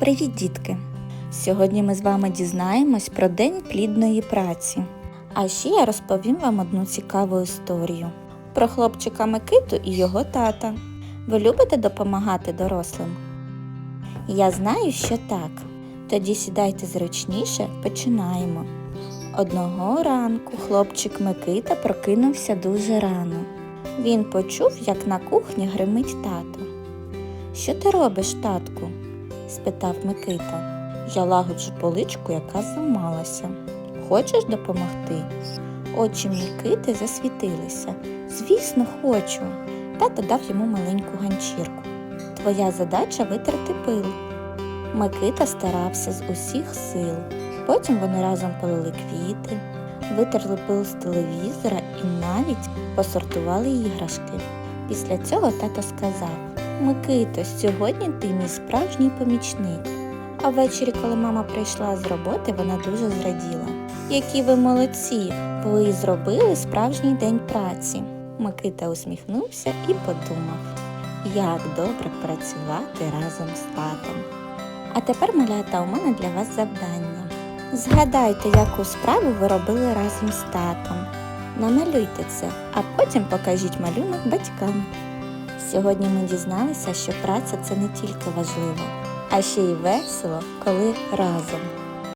Привіт, дітки! Сьогодні ми з вами дізнаємось про День плідної праці. А ще я розповім вам одну цікаву історію про хлопчика Микиту і його тата. Ви любите допомагати дорослим? Я знаю, що так. Тоді сідайте зручніше, починаємо. Одного ранку хлопчик Микита прокинувся дуже рано. Він почув, як на кухні гримить тато. Що ти робиш, татку? Спитав Микита. Я лагоджу поличку, яка зламалася. Хочеш допомогти? Очі Микити засвітилися. Звісно, хочу. Тато дав йому маленьку ганчірку. Твоя задача витерти пил. Микита старався з усіх сил. Потім вони разом полили квіти, витерли пил з телевізора і навіть посортували іграшки. Після цього тато сказав: Микито, сьогодні ти мій справжній помічник. А ввечері, коли мама прийшла з роботи, вона дуже зраділа. Які ви молодці! Ви зробили справжній день праці. Микита усміхнувся і подумав, як добре працювати разом з татом. А тепер, малята, у мене для вас завдання. Згадайте, яку справу ви робили разом з татом. Намалюйте це, а потім покажіть малюнок батькам. Сьогодні ми дізналися, що праця це не тільки важливо, а ще й весело, коли разом.